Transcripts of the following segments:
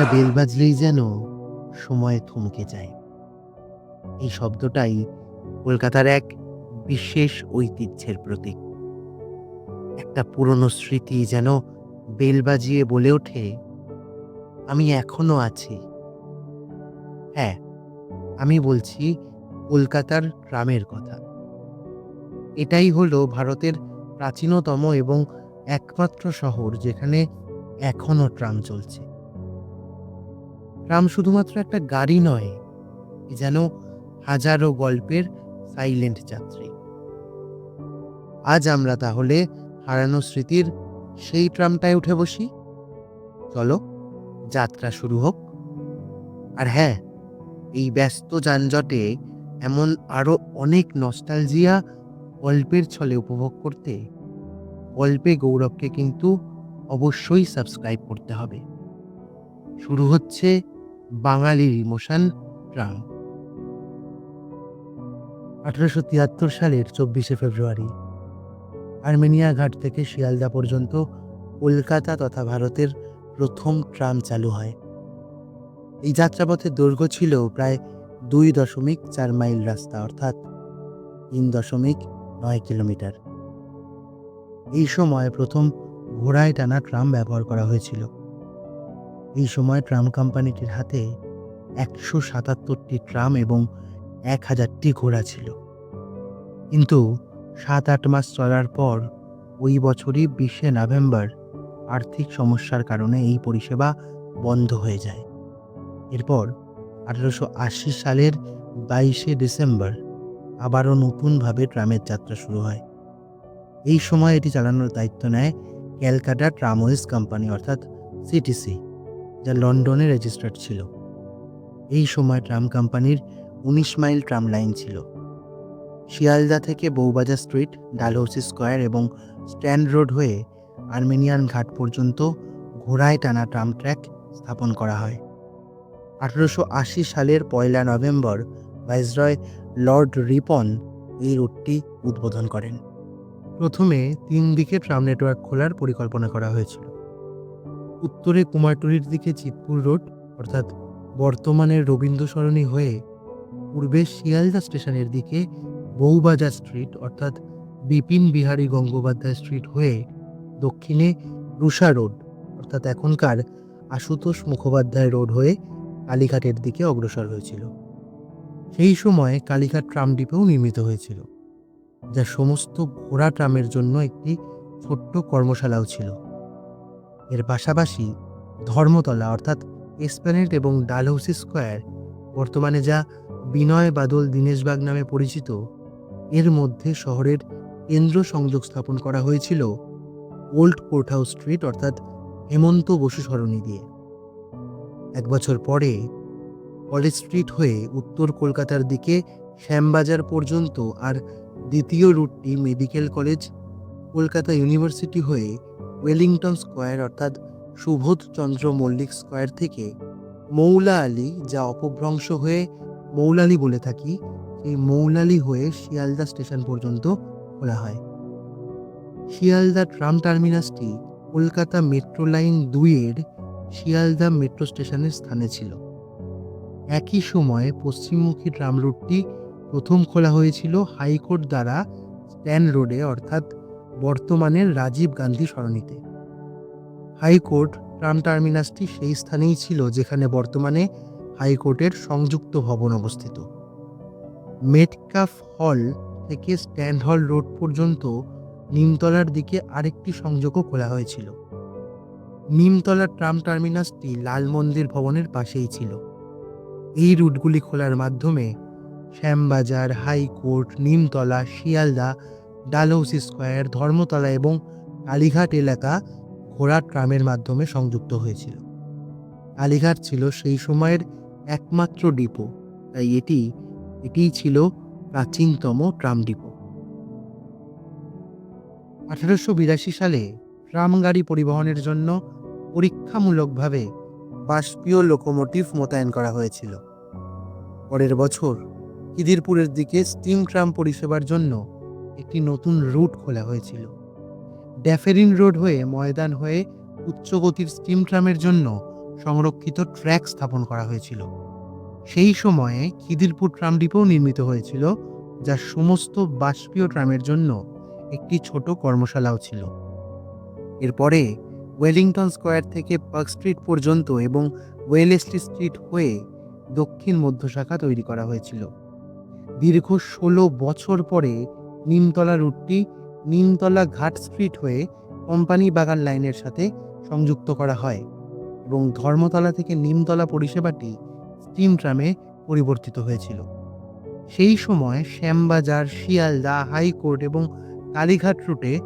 একটা বেল বাজলেই যেন সময় থমকে যায়। এই শব্দটাই কলকাতার এক বিশেষ ঐতিহ্যের প্রতীক। একটা পুরনো স্মৃতি যেন বেল বাজিয়ে বলে ওঠে, আমি এখনও আছি। হ্যাঁ আমি বলছি কলকাতার ট্রামের কথা। এটাই হলো ভারতের প্রাচীনতম এবং একমাত্র শহর যেখানে এখনও ট্রাম চলছে। ট্রাম শুধুমাত্র একটা গাড়ি নয় যেন হাজারো গল্পের সাইলেন্ট যাত্রী। আজ আমরা তাহলে হারানো স্মৃতির সেই ট্রামটায় উঠে বসি। চলো, যাত্রা শুরু হোক। আর হ্যাঁ এই ব্যস্ত যানজটে এমন আরও অনেক নস্টালজিয়া গল্পের ছলে উপভোগ করতে, গল্পে গৌরবকে কিন্তু অবশ্যই সাবস্ক্রাইব করতে হবে। শুরু হচ্ছে বাঙালির ইমোশন ট্রাম আঠারোশো তিয়াত্তর সালের চব্বিশে ফেব্রুয়ারি, আর্মেনিয়া ঘাট থেকে শিয়ালদা পর্যন্ত কলকাতা তথা ভারতের প্রথম ট্রাম চালু হয়। এই যাত্রাপথের দৈর্ঘ্য ছিল প্রায় দুই দশমিক চার মাইল রাস্তা, অর্থাৎ তিন দশমিক নয় কিলোমিটার। এই সময় প্রথম ঘোড়ায় টানা ট্রাম ব্যবহার করা হয়েছিল। এই সময় ট্রাম কোম্পানিটির হাতে একশো সাতাত্তরটি ট্রাম এবং এক হাজারটি ঘোড়া ছিল। কিন্তু সাত আট মাস চলার পর ওই বছরই বিশে নভেম্বর আর্থিক সমস্যার কারণে এই পরিষেবা বন্ধ হয়ে যায়। এরপর আঠারোশো আশি সালের বাইশে ডিসেম্বর আবারও নতুনভাবে ট্রামের যাত্রা শুরু হয়। এই সময় এটি চালানোর দায়িত্ব নেয় ক্যালকাটা ট্রামওয়েজ কোম্পানি অর্থাৎ সিটিসি। যা লন্ডনে রেজিস্টার্ড ছিল। এই সময় ট্রাম কোম্পানির উনিশ মাইল ট্রাম লাইন ছিল। শিয়ালদা থেকে বৌবাজার স্ট্রিট, ডালহৌসি স্কোয়ার এবং স্ট্যান্ড রোড হয়ে আর্মেনিয়ান ঘাট পর্যন্ত ঘোড়ায় টানা ট্রাম ট্র্যাক স্থাপন করা হয়। আঠারোশো আশি সালের পয়লা নভেম্বর ভাইসরয় লর্ড রিপন এই রুটটি উদ্বোধন করেন। প্রথমে তিন দিকে ট্রাম নেটওয়ার্ক খোলার পরিকল্পনা করা হয়েছিল। উত্তরে কুমারটুলির দিকে চিতপুর রোড, অর্থাৎ বর্তমানের রবীন্দ্র সরণি হয়ে পূর্বে শিয়ালদা স্টেশনের দিকে বউবাজার স্ট্রিট, অর্থাৎ বিপিন বিহারী গঙ্গোপাধ্যায় স্ট্রিট হয়ে দক্ষিণে রুষা রোড, অর্থাৎ এখনকার আশুতোষ মুখোপাধ্যায় রোড হয়ে কালীঘাটের দিকে অগ্রসর হয়েছিল। সেই সময়ে কালীঘাট ট্রাম ডিপেও নির্মিত হয়েছিল, যা সমস্ত ঘোড়া ট্রামের জন্য একটি ছোট্ট কর্মশালাও ছিল। এর পাশাপাশি ধর্মতলা, অর্থাৎ এসপ্যানেট এবং ডালহৌসি স্কোয়ার, বর্তমানে যা বিনয় বাদল দীনেশবাগ নামে পরিচিত, এর মধ্যে শহরের কেন্দ্র সংযোগ স্থাপন করা হয়েছিল ওল্ড কোর্ট হাউস স্ট্রিট, অর্থাৎ হেমন্ত বসু সরণি দিয়ে। এক বছর পরে কলেজ স্ট্রিট হয়ে উত্তর কলকাতার দিকে শ্যামবাজার পর্যন্ত আর দ্বিতীয় রুটটি মেডিকেল কলেজ, কলকাতা ইউনিভার্সিটি হয়ে ওয়েলিংটন স্কোয়ার অর্থাৎ সুবোধচন্দ্র মল্লিক স্কোয়ার থেকে মৌলা আলী যা অপভ্রংশ হয়ে মৌলালি বলে থাকি, সেই মৌলালি হয়ে শিয়ালদা স্টেশন পর্যন্ত খোলা হয়। শিয়ালদা ট্রাম টার্মিনাসটি কলকাতা মেট্রো লাইন দুইয়ের শিয়ালদা মেট্রো স্টেশনের স্থানে ছিল। একই সময়ে পশ্চিমমুখী ট্রাম রুটটি প্রথম খোলা হয়েছিল হাইকোর্ট দ্বারা স্ট্যান্ড রোডে, অর্থাৎ বর্তমানের রাজীব গান্ধী সরণিতে। হাইকোর্ট ট্রাম টার্মিনাসটি সেই স্থানেই ছিল যেখানে বর্তমানে হাইকোর্টের সংযুক্ত ভবন অবস্থিত। মেটকাফ হল থেকে স্ট্যান্ড হল রোড পর্যন্ত নিমতলার দিকে আরেকটি সংযোগও খোলা হয়েছিল। নিমতলার ট্রাম টার্মিনাসটি লাল মন্দির ভবনের পাশেই ছিল। এই রুটগুলি খোলার মাধ্যমে Shyambazar, high court, Nimtala, Sealdah Dalhousie square, Dharmatala এবং কালীঘাট এলাকা ঘোড়া ট্রামের মাধ্যমে সংযুক্ত হয়েছিল। কালীঘাট ছিল সেই সময়ের একমাত্র ডিপো, তাই এটি, এটিই ছিল প্রাচীনতম ট্রাম ডিপো। আঠারোশো বিরাশি সালে ট্রাম গাড়ি পরিবহনের জন্য পরীক্ষামূলকভাবে বাষ্পীয় লোকোমোটিভ মোতায়েন করা হয়েছিল। পরের বছর খিদিরপুরের দিকে স্টিম ট্রাম পরিষেবার জন্য একটি নতুন রুট খোলা হয়েছিল। ড্যাফেরিন রোড হয়ে ময়দান হয়ে উচ্চগতির স্টিম ট্রামের জন্য সংরক্ষিত ট্র্যাক স্থাপন করা হয়েছিল। সেই সময়ে খিদিরপুর ট্রাম ডিপো নির্মিত হয়েছিল, যা সমস্ত বাষ্পীয় ট্রামের জন্য একটি ছোট কর্মশালাও ছিল। এরপরে ওয়েলিংটন স্কোয়ার থেকে পার্ক স্ট্রিট পর্যন্ত এবং ওয়েলেসলি স্ট্রিট হয়ে দক্ষিণ মধ্য শাখা তৈরি করা হয়েছিল। দীর্ঘ ষোলো বছর পরে নিমতলা রুটটি নিমতলা ঘাট স্ট্রিট হয়ে কোম্পানি বাগান লাইনের সাথে সংযুক্ত করা হয় এবং ধর্মতলা থেকে নিমতলা পরিষেবাটি স্টিম ট্রামে পরিবর্তিত হয়েছিল। সেই সময় শ্যামবাজার, শিয়ালদা, হাইকোর্ট এবং কালীঘাট রুটে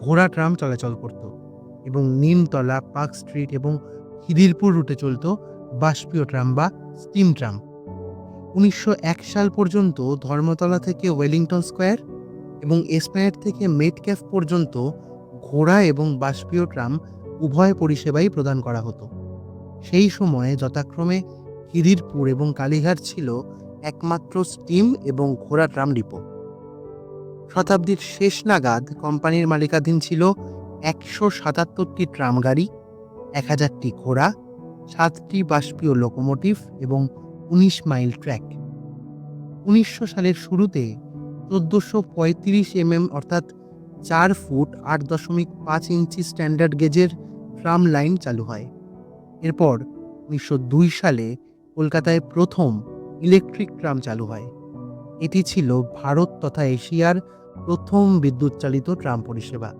ঘোড়া ট্রাম চলাচল করত এবং নিমতলা, পার্ক স্ট্রিট এবং খিদিরপুর রুটে চলত বাষ্পীয় ট্রাম বা স্টিম ট্রাম। উনিশশো এক সাল পর্যন্ত ধর্মতলা থেকে ওয়েলিংটন স্কোয়ার এবং এসপায়ার থেকে মেটক্যাফ পর্যন্ত ঘোড়া এবং বাষ্পীয় ট্রাম উভয় পরিষেবাই প্রদান করা হতো। সেই সময়ে যথাক্রমে খিদিরপুর এবং কালীঘাট ছিল একমাত্র স্টিম এবং ঘোড়া ট্রাম ডিপো। শতাব্দীর শেষ নাগাদ কোম্পানির মালিকাধীন ছিল একশো সাতাত্তরটি ট্রাম গাড়ি এক হাজারটি ঘোড়া, সাতটি বাষ্পীয় লোকোমোটিভ এবং উনিশ মাইল ট্র্যাক। উনিশশো সালের শুরুতে চোদ্দোশো পঁয়ত্রিশ এমএম, অর্থাৎ চার ফুট আট দশমিক পাঁচ ইঞ্চি স্ট্যান্ডার্ড গেজের ট্রাম লাইন চালু হয়। এরপর উনিশশো দুই সালে কলকাতায় প্রথম ইলেকট্রিক ট্রাম চালু হয়। এটি ছিল ভারত তথা এশিয়ার প্রথম বিদ্যুৎ চালিত ট্রাম পরিষেবা।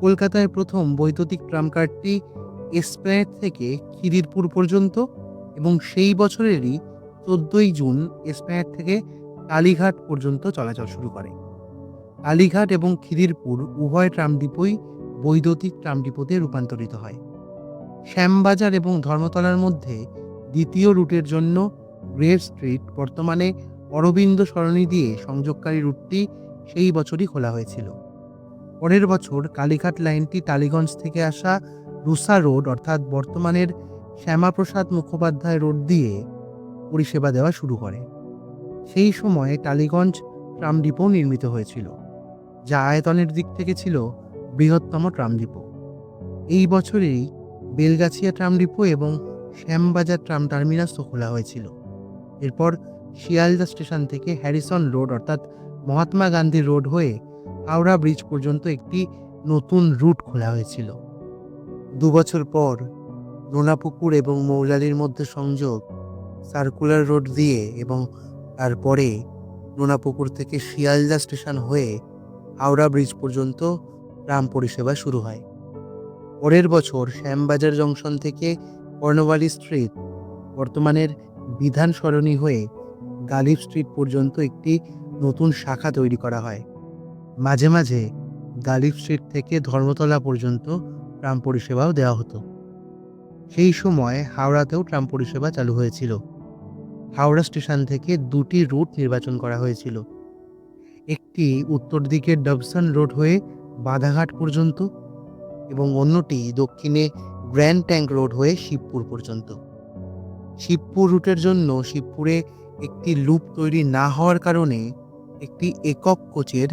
কলকাতায় প্রথম বৈদ্যুতিক ট্রাম কারটি এসপ্ল্যানেড থেকে খিদিরপুর পর্যন্ত এবং সেই বছরেরই চোদ্দই জুন এসপ্ল্যানেড থেকে কালীঘাট পর্যন্ত চলাচল শুরু করে। কালীঘাট এবং খিদিরপুর উভয় ট্রাম ডিপোই বৈদ্যুতিক ট্রাম ডিপোতে রূপান্তরিত হয়। শ্যামবাজার এবং ধর্মতলার মধ্যে দ্বিতীয় রুটের জন্য গ্রেভ স্ট্রিট বর্তমানে অরবিন্দ সরণি দিয়ে সংযোগকারী রুটটি সেই বছরই খোলা হয়েছিল। পরের বছর কালীঘাট লাইনটি টালিগঞ্জ থেকে আসা রুসা রোড অর্থাৎ বর্তমানের শ্যামাপ্রসাদ মুখোপাধ্যায় রোড দিয়ে পরিষেবা দেওয়া শুরু করে। সেই সময়ে টালিগঞ্জ ট্রাম ডিপো নির্মিত হয়েছিল, যা আয়তনের দিক থেকে ছিল বৃহত্তম ট্রাম ডিপো। এই বছরেই বেলগাছিয়া ট্রাম ডিপো এবং শ্যামবাজার ট্রাম টার্মিনাসও খোলা হয়েছিল। এরপর শিয়ালদা স্টেশন থেকে হ্যারিসন রোড অর্থাৎ মহাত্মা গান্ধী রোড হয়ে হাওড়া ব্রিজ পর্যন্ত একটি নতুন রুট খোলা হয়েছিল। দু বছর পর নোনাপুকুর এবং মৌলালির মধ্যে সংযোগ সার্কুলার রোড দিয়ে এবং তারপরে নোনাপুকুর থেকে শিয়ালদা স্টেশন হয়ে হাওড়া ব্রিজ পর্যন্ত ট্রাম পরিষেবা শুরু হয়। পরের বছর শ্যামবাজার জংশন থেকে কর্ণবালি স্ট্রিট, বর্তমানের বিধান সরণি হয়ে গালিব স্ট্রিট পর্যন্ত একটি নতুন শাখা তৈরি করা হয়। মাঝে মাঝে গালিব স্ট্রিট থেকে ধর্মতলা পর্যন্ত ট্রাম পরিষেবাও দেওয়া হতো। সেই সময় হাওড়াতেও ট্রাম পরিষেবা চালু হয়েছিল। হাওড়া স্টেশন থেকে দুটি রুট নির্বাচন করা হয়েছিল। একটি উত্তর দিকে ডবসন রোড হয়ে বাধাঘাট পর্যন্ত এবং অন্যটি দক্ষিণে গ্র্যান্ড ট্যাঙ্ক রোড হয়ে শিবপুর পর্যন্ত। শিবপুর রুটের জন্য শিবপুরে একটি লুপ তৈরি না হওয়ার কারণে একটি একক কোচের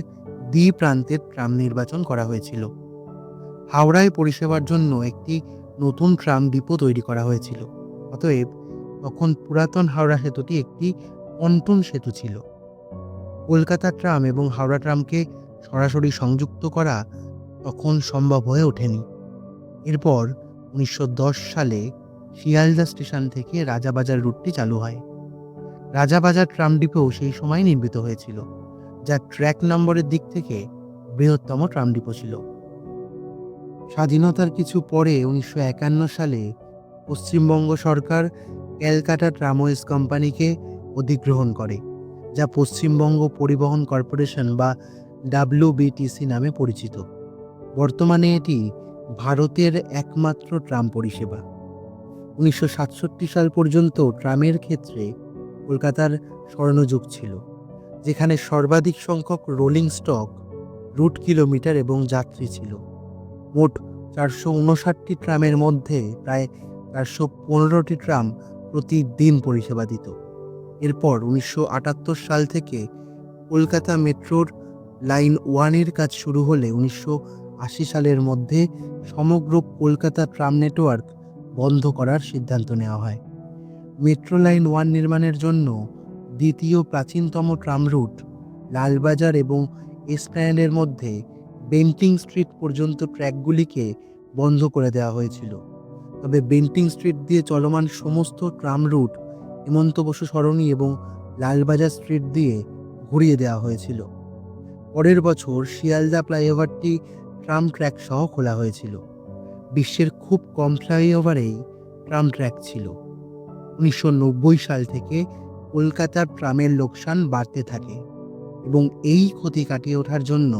দ্বি প্রান্তের ট্রাম নির্বাচন করা হয়েছিল। হাওড়ায় পরিষেবার জন্য একটি নতুন ট্রাম ডিপো তৈরি করা হয়েছিল। অতএব তখন পুরাতন হাওড়া সেতুটি একটি পন্টন সেতু ছিল। কলকাতা ট্রাম এবং হাওড়া ট্রামকে সরাসরি সংযুক্ত করা তখন সম্ভব হয়ে ওঠেনি। এরপর উনিশশো দশ সালে শিয়ালদা স্টেশন থেকে রাজাবাজার রুটটি চালু হয়। রাজাবাজার ট্রাম ডিপো সেই সময় নির্মিত হয়েছিল, যা ট্র্যাক নম্বরের দিক থেকে বৃহত্তম ট্রাম ডিপো ছিল। স্বাধীনতার কিছু পরে উনিশশো একান্ন সালে পশ্চিমবঙ্গ সরকার ক্যালকাটা ট্রামওয়েজ কোম্পানিকে অধিগ্রহণ করে, যা পশ্চিমবঙ্গ পরিবহন কর্পোরেশন বা ডাব্লিউবিটিসি নামে পরিচিত। বর্তমানে এটি ভারতের একমাত্র ট্রাম পরিষেবা। উনিশশো সাতষট্টি সাল পর্যন্ত ট্রামের ক্ষেত্রে কলকাতার স্বর্ণযুগ ছিল, যেখানে সর্বাধিক সংখ্যক রোলিং স্টক, রুট কিলোমিটার এবং যাত্রী ছিল। মোট চারশো উনষাটটি ট্রামের মধ্যে প্রায় চারশো পনেরোটি ট্রাম প্রতিদিন পরিষেবা দিত। এরপর উনিশশো আটাত্তর সাল থেকে কলকাতা মেট্রোর লাইন ওয়ানের কাজ শুরু হলে উনিশশো আশি সালের মধ্যে সমগ্র কলকাতা ট্রাম নেটওয়ার্ক বন্ধ করার সিদ্ধান্ত নেওয়া হয়। মেট্রো লাইন ওয়ান নির্মাণের জন্য দ্বিতীয় প্রাচীনতম ট্রাম রুট লালবাজার এবং এসপ্ল্যানেডের মধ্যে বেন্টিং স্ট্রিট পর্যন্ত ট্র্যাকগুলিকে বন্ধ করে দেওয়া হয়েছিল। তবে বেন্টিং স্ট্রিট দিয়ে চলমান সমস্ত ট্রাম রুট হেমন্ত বসু সরণি এবং লালবাজার স্ট্রিট দিয়ে ঘুরিয়ে দেওয়া হয়েছিল। পরের বছর শিয়ালদা ফ্লাইওভারটি ট্রাম ট্র্যাক সহ খোলা হয়েছিল। বিশ্বের খুব কম ফ্লাইওভারেই ট্রাম ট্র্যাক ছিল। উনিশশো নব্বই সাল থেকে কলকাতার ট্রামের লোকসান বাড়তে থাকে এবং এই ক্ষতি কাটিয়ে ওঠার জন্য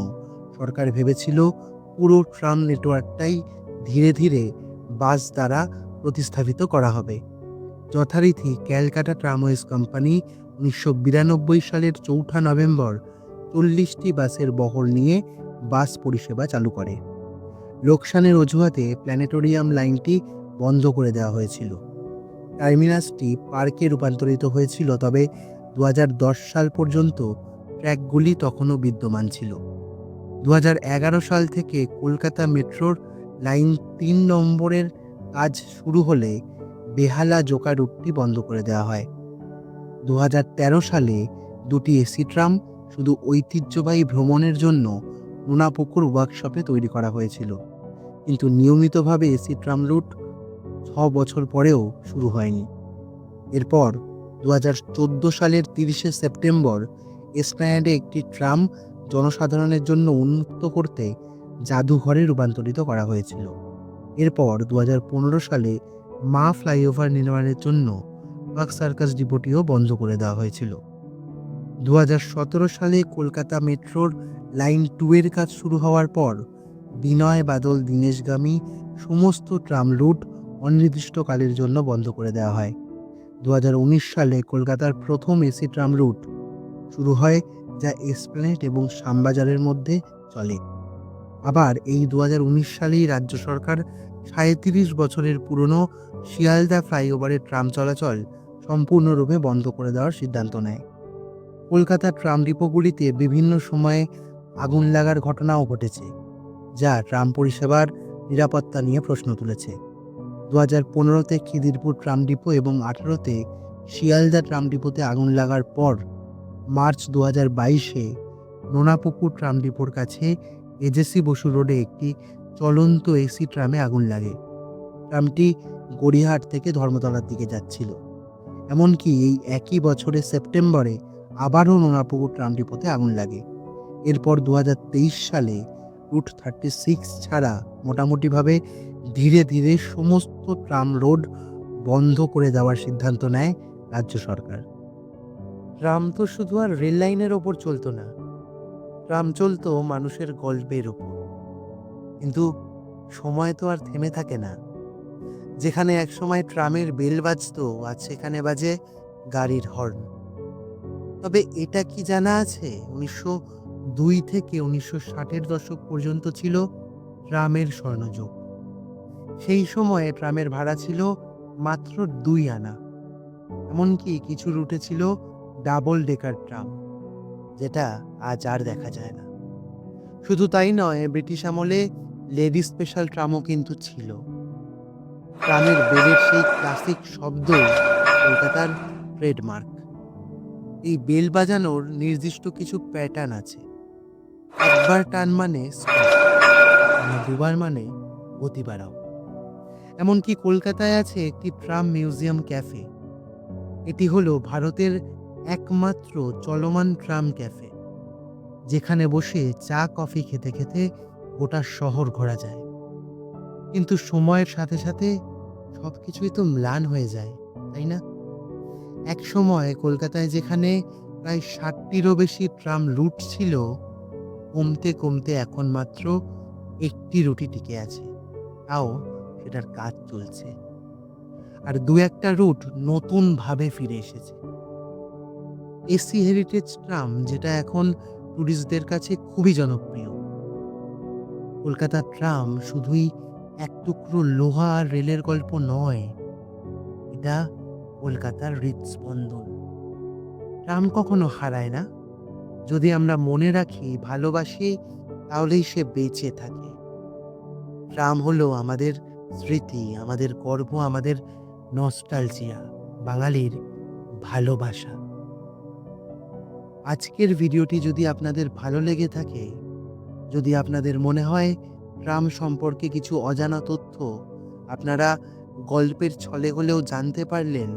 সরকার ভেবেছিল পুরো ট্রাম নেটওয়ার্কটাই ধীরে ধীরে বাস দ্বারা প্রতিস্থাপিত করা হবে। যথারীতি ক্যালকাটা ট্রামওয়েজ কোম্পানি উনিশশো বিরানব্বই সালের চৌঠা নভেম্বর চল্লিশটি বাসের বহর নিয়ে বাস পরিষেবা চালু করে। লোকসানের অজুহাতে প্ল্যানেটোরিয়াম লাইনটি বন্ধ করে দেওয়া হয়েছিল। টার্মিনাসটি পার্কে রূপান্তরিত হয়েছিল, তবে দু হাজার দশ সাল পর্যন্ত ট্র্যাকগুলি তখনও বিদ্যমান ছিল। দু হাজার এগারো সাল থেকে কলকাতা মেট্রোর লাইন তিন নম্বরের কাজ শুরু হলে বেহালা জোকা রুটটি বন্ধ করে দেওয়া হয়। দু হাজার তেরো সালে দুটি এসি ট্রাম শুধু ঐতিহ্যবাহী ভ্রমণের জন্য নোনাপুকুর ওয়ার্কশপে তৈরি করা হয়েছিল। কিন্তু নিয়মিতভাবে এসি ট্রাম রুট ছ বছর পরেও শুরু হয়নি। এরপর দু হাজার চোদ্দ সালের তিরিশে সেপ্টেম্বর এসপ্ল্যানেডে একটি ট্রাম জনসাধারণের জন্য উন্মুক্ত করতে জাদুঘরে রূপান্তরিত করা হয়েছিল। এরপর দু হাজার পনেরো সালে মা ফ্লাইওভার নির্মাণের জন্য পার্ক সার্কাস ডিপোটিও বন্ধ করে দেওয়া হয়েছিল। দু হাজার সতেরো সালে কলকাতা মেট্রোর লাইন টু এর কাজ শুরু হওয়ার পর বিনয় বাদল দীনেশগামী সমস্ত ট্রাম রুট অনির্দিষ্টকালের জন্য বন্ধ করে দেওয়া হয়। দু হাজার উনিশ সালে কলকাতার প্রথম এসি ট্রাম রুট শুরু হয় যা এসপ্লেনেট এবং শ্যামবাজারের মধ্যে চলে। আবার এই দু হাজার উনিশ সালেই রাজ্য সরকার সাঁত্রিশ বছরের পুরনো শিয়ালদা ফ্লাইওভারের ট্রাম চলাচল সম্পূর্ণরূপে বন্ধ করে দেওয়ার সিদ্ধান্ত নেয়। কলকাতার ট্রাম ডিপোগুলিতে বিভিন্ন সময়ে আগুন লাগার ঘটনাও ঘটেছে, যা ট্রাম পরিষেবার নিরাপত্তা নিয়ে প্রশ্ন তুলেছে। দু হাজার পনেরোতে খিদিরপুর ট্রাম ডিপো এবং আঠারোতে শিয়ালদা ট্রাম ডিপোতে আগুন লাগার পর মার্চ দু হাজার বাইশে নোনাপুকুর ট্রাম ডিপোর কাছে এজেসি বসু রোডে একটি চলন্ত এসি ট্রামে আগুন লাগে। ট্রামটি গড়িয়াহাট থেকে ধর্মতলার দিকে যাচ্ছিল। এমনকি এই একই বছরের সেপ্টেম্বরে আবারও নোনাপুকুর ট্রাম ডিপোতে আগুন লাগে। এরপর দু হাজার তেইশ সালে রুট থার্টি সিক্স ছাড়া মোটামুটিভাবে ধীরে ধীরে সমস্ত ট্রাম রোড বন্ধ করে দেওয়ার সিদ্ধান্ত নেয় রাজ্য সরকার। ট্রাম তো শুধু আর রেল লাইনের ওপর চলতো না ট্রাম চলতো মানুষের গল্পের ওপর কিন্তু সময় তো আর থেমে থাকে না। যেখানে একসময় ট্রামের বেল বাজতো, আজ সেখানে বাজে গাড়ির হর্ন। তবে এটা কি জানা আছে? উনিশশো দুই থেকে উনিশশো ষাটের দশক পর্যন্ত ছিল ট্রামের স্বর্ণযুগ। সেই সময়ে ট্রামের ভাড়া ছিল মাত্র দুই আনা। এমনকি কিছু রুটে ছিল ডাবল ডেকার ট্রাম। যেটা আজ আর দেখা যায় না। শুধু তাই নয়, ব্রিটিশ আমলে লেডি স্পেশাল ট্রামও কিন্তু ছিল। ট্রামের বেলের সেই ক্লাসিক শব্দ কলকাতার ট্রেডমার্ক। এই বেল বাজানোর নির্দিষ্ট কিছু প্যাটার্ন আছে। একবার টান মানে দুবার মানে গতি বাড়াও এমনকি কলকাতায় আছে একটি ট্রাম মিউজিয়াম ক্যাফে। এটি হলো ভারতের একমাত্র চলমান ট্রাম ক্যাফে, যেখানে বসে চা, কফি খেতে খেতে গোটা শহর ঘোরা যায়। কিন্তু সময়ের সাথে সাথে সব কিছুই তো ম্লান হয়ে যায়, তাই না? এক সময় কলকাতায় যেখানে প্রায় ষাটটিরও বেশি ট্রাম রুট ছিল, কমতে কমতে এখন মাত্র একটি রুটি টিকে আছে, তাও সেটার কাজ চলছে। আর দু একটা রুট নতুনভাবে ফিরে এসেছে। এসি হেরিটেজ ট্রাম যেটা এখন ট্যুরিস্টদের কাছে খুবই জনপ্রিয়। কলকাতার ট্রাম শুধুই এক টুকরো লোহা আর রেলের গল্প নয়, এটা কলকাতার হৃদস্পন্দন। ট্রাম কখনো হারায় না। যদি আমরা মনে রাখি, ভালোবাসি, তাহলেই সে বেঁচে থাকে। ট্রাম হলো আমাদের স্মৃতি, আমাদের গর্ব, আমাদের নস্টালজিয়া বাঙালির ভালোবাসা। আজকের ভিডিওটি যদি আপনাদের ভালো লেগে থাকে, যদি আপনাদের মনে হয় ট্রাম সম্পর্কে কিছু অজানা তথ্য আপনারা গল্পের ছলে হলেও জানতে পারলেন,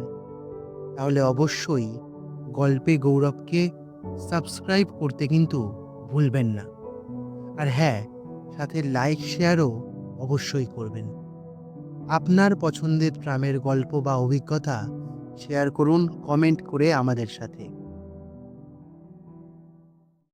তাহলে অবশ্যই গল্পে গৌরবকে সাবস্ক্রাইব করতে কিন্তু ভুলবেন না। আর হ্যাঁ সাথে লাইক, শেয়ারও অবশ্যই করবেন। আপনার পছন্দের ট্রামের গল্প বা অভিজ্ঞতা শেয়ার করুন, কমেন্ট করে আমাদের সাথে।